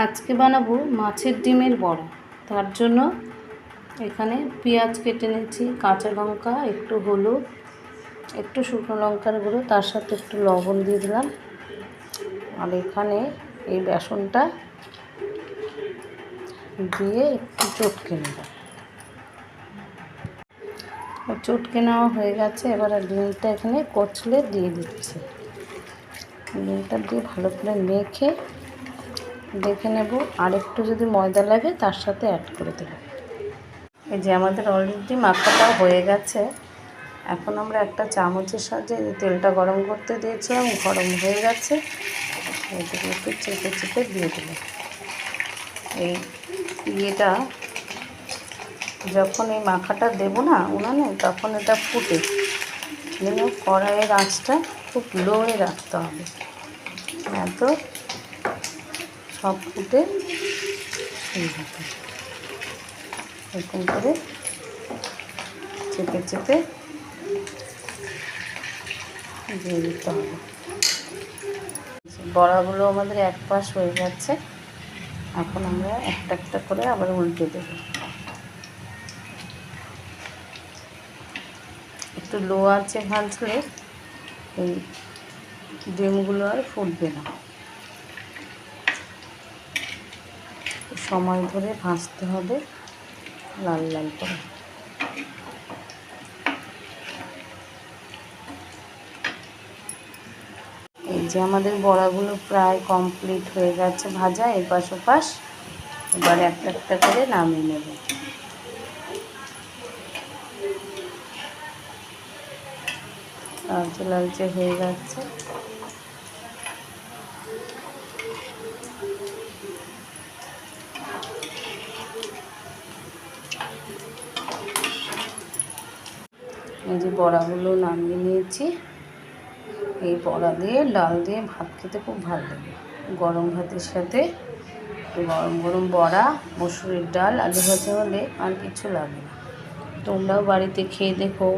আজকে বানাবো মাছের ডিমের বড়া। তার জন্য এখানে পেঁয়াজ কেটে নিয়েছি, কাঁচা লঙ্কা, একটু হলুদ, একটু শুকনো লঙ্কার গুঁড়ো, তার সাথে একটু লবণ দিয়ে দিলাম। আর এখানে এই বেসনটা দিয়ে একটু চটকে নিলাম চটকে নেওয়া হয়ে গেছে, এবারে ডিমটা এখানে কচলে দিয়ে দিচ্ছি। ডিমটা দিয়ে ভালো করে মেখে দেখে নেব। আর একটু যদি ময়দা লাগে, তার সাথে অ্যাড করে দেবো। এই যে আমাদের অলরেডি মাখাটা হয়ে গেছে। এখন আমরা একটা চামচের সাহায্যে তেলটা গরম করতে দিয়েছিলাম, গরম হয়ে গেছে। এটাকে একটু চেপে চেপে দিয়ে দেবো। এই ইয়েটা, যখন এই মাখাটা দেবো না উনানে, তখন এটা ফুটে। যেন কড়াইয়ের আঁচটা খুব লোয়ে রাখতে হবে। এত সব ফুটে এরকম করে চেপে চেপে দিয়ে দিতে হবে। বড়াগুলো আমাদের এক পাশ হয়ে যাচ্ছে। এখন আমরা একটা একটা করে আবার উল্টে দেব। একটু লো আছে ভাজলে এই ডিমগুলো আর ফুটবে না। সময় ধরে ভাজতে হবে লাল লাল করে। এই যে আমাদের বড়াগুলো প্রায় কমপ্লিট হয়ে গেছে ভাজা, এপাশ ওপাশ। এবার একটা একটা করে নামিয়ে নেব। লালচে লালচে হয়ে যাচ্ছে এই যে বড়াগুলো নামিয়ে নিয়েছি। এই বড়া দিয়ে, ডাল দিয়ে ভাত খেতে খুব ভালো লাগে। গরম ভাতের সাথে গরম গরম বড়া, মসুরের ডাল, আলু ভাজা হলে আর কিছু লাগে না। তোমরাও বাড়িতে খেয়ে দেখো।